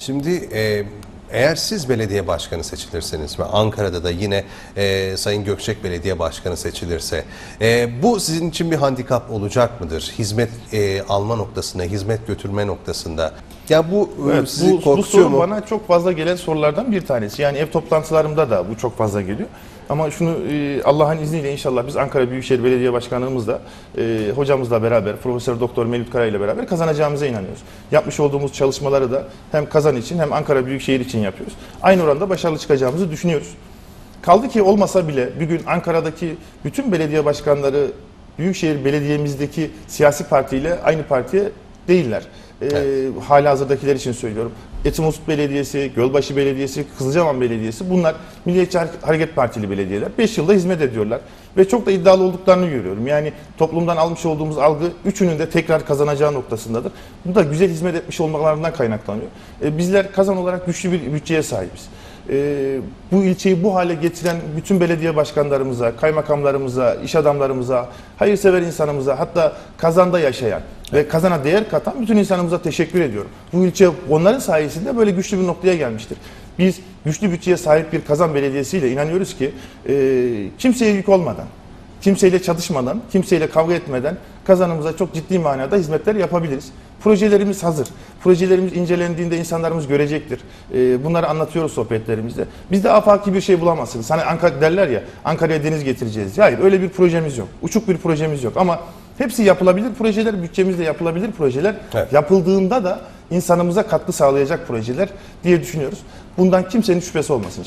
Şimdi e, eğer siz belediye başkanı seçilirseniz ve Ankara'da da yine e, Sayın Gökçek belediye başkanı seçilirse e, bu sizin için bir handikap olacak mıdır? Hizmet e, alma noktasında, hizmet götürme noktasında. Ya bu e, Evet, sizi bu, bu soru mu? bana çok fazla gelen sorulardan bir tanesi. Yani ev toplantılarımda da bu çok fazla geliyor. Ama şunu e, Allah'ın izniyle inşallah biz Ankara Büyükşehir Belediye Başkanlığımızla e, hocamızla beraber Profesör Doktor Mevlüt Kara ile beraber kazanacağımıza inanıyoruz. Yapmış olduğumuz çalışmaları da hem Kazan için hem Ankara Büyükşehir için yapıyoruz. Aynı oranda başarılı çıkacağımızı düşünüyoruz. Kaldı ki olmasa bile bir gün Ankara'daki bütün belediye başkanları Büyükşehir Belediye'mizdeki siyasi partiyle aynı partiye değiller. Ee, hala hazırdakiler için söylüyorum. Etimesgut Belediyesi, Gölbaşı Belediyesi, Kızılcahamam Belediyesi bunlar Milliyetçi Hareket Partili belediyeler. 5 yılda hizmet ediyorlar ve çok da iddialı olduklarını görüyorum. Yani toplumdan almış olduğumuz algı üçünün de tekrar kazanacağı noktasındadır. Bu da güzel hizmet etmiş olmalarından kaynaklanıyor. Ee, bizler kazan olarak güçlü bir bütçeye sahibiz. Ee, bu ilçeyi bu hale getiren bütün belediye başkanlarımıza, kaymakamlarımıza, iş adamlarımıza, hayırsever insanımıza, hatta kazanda yaşayan ve kazana değer katan bütün insanımıza teşekkür ediyorum. Bu ilçe onların sayesinde böyle güçlü bir noktaya gelmiştir. Biz güçlü bütçeye sahip bir kazan belediyesiyle inanıyoruz ki e, kimseye yük olmadan, kimseyle çatışmadan, kimseyle kavga etmeden kazanımıza çok ciddi manada hizmetler yapabiliriz. Projelerimiz hazır. Projelerimiz incelendiğinde insanlarımız görecektir. Ee, bunları anlatıyoruz sohbetlerimizde. Bizde afaki bir şey bulamazsınız. Hani Ankara derler ya Ankara'ya deniz getireceğiz. Hayır öyle bir projemiz yok. Uçuk bir projemiz yok ama hepsi yapılabilir projeler, bütçemizle yapılabilir projeler. Evet. Yapıldığında da insanımıza katkı sağlayacak projeler diye düşünüyoruz. Bundan kimsenin şüphesi olmasın.